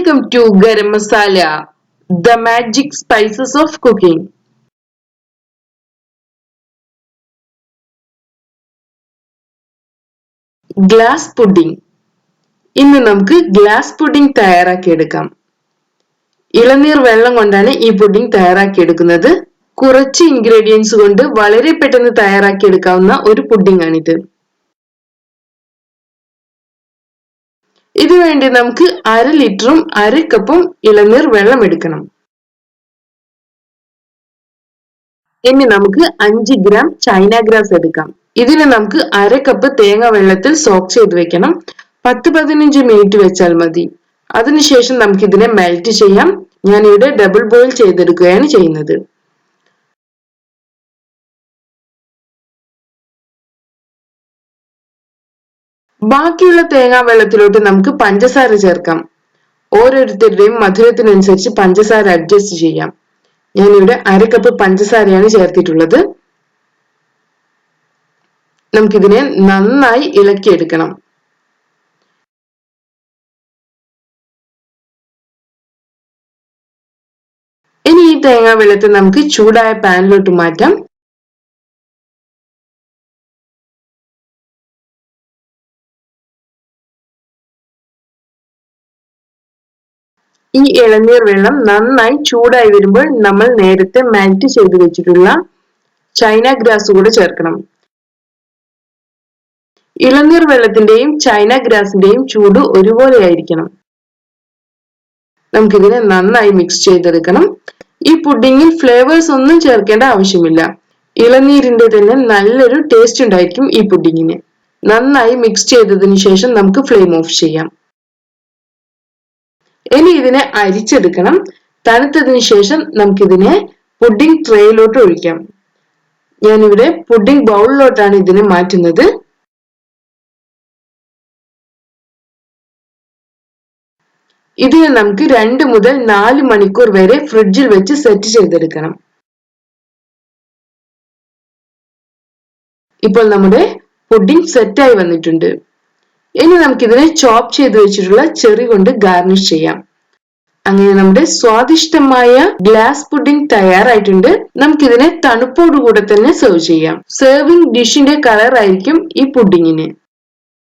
Welcome to garam masala the magic spices of cooking glass pudding ഇന്ന് നമുക്ക് glass pudding തയ്യാറാക്കിയെടുക്കാം ഇളനീർ വെള്ളം കൊണ്ടാണ് ഈ പുഡിംഗ് തയ്യാറാക്കിയെടുക്കുന്നത് കുറച്ച് ഇൻഗ്രീഡിയൻസ് കൊണ്ട് വളരെ പെട്ടെന്ന് തയ്യാറാക്കിയെടുക്കാവുന്ന ഒരു പുഡിംഗ് ആണിത്. ഇതിനുവേണ്ടി നമുക്ക് അര ലിറ്ററും അര കപ്പും ഇളനീർ വെള്ളം എടുക്കണം. ഇനി നമുക്ക് അഞ്ച് ഗ്രാം ചൈന ഗ്രാസ് എടുക്കാം. ഇതിന് നമുക്ക് അര കപ്പ് തേങ്ങ വെള്ളത്തിൽ സോക്ക് ചെയ്ത് വെക്കണം. പത്ത് പതിനഞ്ച് മിനിറ്റ് വെച്ചാൽ മതി. അതിനുശേഷം നമുക്ക് ഇതിനെ മെൽറ്റ് ചെയ്യാം. ഞാൻ ഇവിടെ ഡബിൾ ബോയിൽ ചെയ്തെടുക്കുകയാണ് ചെയ്യുന്നത്. ബാക്കിയുള്ള തേങ്ങാ വെള്ളത്തിലോട്ട് നമുക്ക് പഞ്ചസാര ചേർക്കാം. ഓരോരുത്തരുടെയും മധുരത്തിനനുസരിച്ച് പഞ്ചസാര അഡ്ജസ്റ്റ് ചെയ്യാം. ഞാനിവിടെ അര കപ്പ് പഞ്ചസാരയാണ് ചേർത്തിട്ടുള്ളത്. നമുക്കിതിനെ നന്നായി ഇളക്കിയെടുക്കണം. ഇനി ഈ തേങ്ങാ വെള്ളത്തെ നമുക്ക് ചൂടായ പാനിലോട്ട് മാറ്റാം. ഈ ഇളനീർ വെള്ളം നന്നായി ചൂടായി വരുമ്പോൾ നമ്മൾ നേരത്തെ മെൽറ്റ് ചെയ്ത് വെച്ചിട്ടുള്ള ചൈന ഗ്രാസ് കൂടെ ചേർക്കണം. ഇളനീർ വെള്ളത്തിന്റെയും ചൈന ഗ്രാസിന്റെയും ചൂട് ഒരുപോലെ ആയിരിക്കണം. നമുക്കിതിനെ നന്നായി മിക്സ് ചെയ്തെടുക്കണം. ഈ പുഡിങ്ങിൽ ഫ്ലേവേഴ്സ് ഒന്നും ചേർക്കേണ്ട ആവശ്യമില്ല. ഇളനീരിന്റെ തന്നെ നല്ലൊരു ടേസ്റ്റ് ഉണ്ടായിരിക്കും ഈ പുഡിങ്ങിന്. നന്നായി മിക്സ് ചെയ്തതിനു ശേഷം നമുക്ക് ഫ്ലെയിം ഓഫ് ചെയ്യാം. ഇനി ഇതിനെ അരിച്ചെടുക്കണം. തണുത്തതിന് ശേഷം നമുക്കിതിനെ പുഡിംഗ് ട്രേയിലോട്ട് ഒഴിക്കാം. ഞാനിവിടെ പുഡിംഗ് ബൗളിലോട്ടാണ് ഇതിനെ മാറ്റുന്നത്. ഇതിനെ നമുക്ക് രണ്ട് മുതൽ നാല് മണിക്കൂർ വരെ ഫ്രിഡ്ജിൽ വെച്ച് സെറ്റ് ചെയ്തെടുക്കണം. ഇപ്പോൾ നമ്മുടെ പുഡിംഗ് സെറ്റായി വന്നിട്ടുണ്ട്. ഇനി നമുക്കിതിനെ ചോപ്പ് ചെയ്ത് വെച്ചിട്ടുള്ള ചെറി കൊണ്ട് ഗാർണിഷ് ചെയ്യാം. അങ്ങനെ നമ്മുടെ സ്വാദിഷ്ടമായ ഗ്ലാസ് പുഡിംഗ് തയ്യാറായിട്ടുണ്ട്. നമുക്കിതിനെ തണുപ്പോടുകൂടെ തന്നെ സെർവ് ചെയ്യാം. സെർവിംഗ് ഡിഷിന്റെ കളർ ആയിരിക്കും ഈ പുഡിങ്ങിന്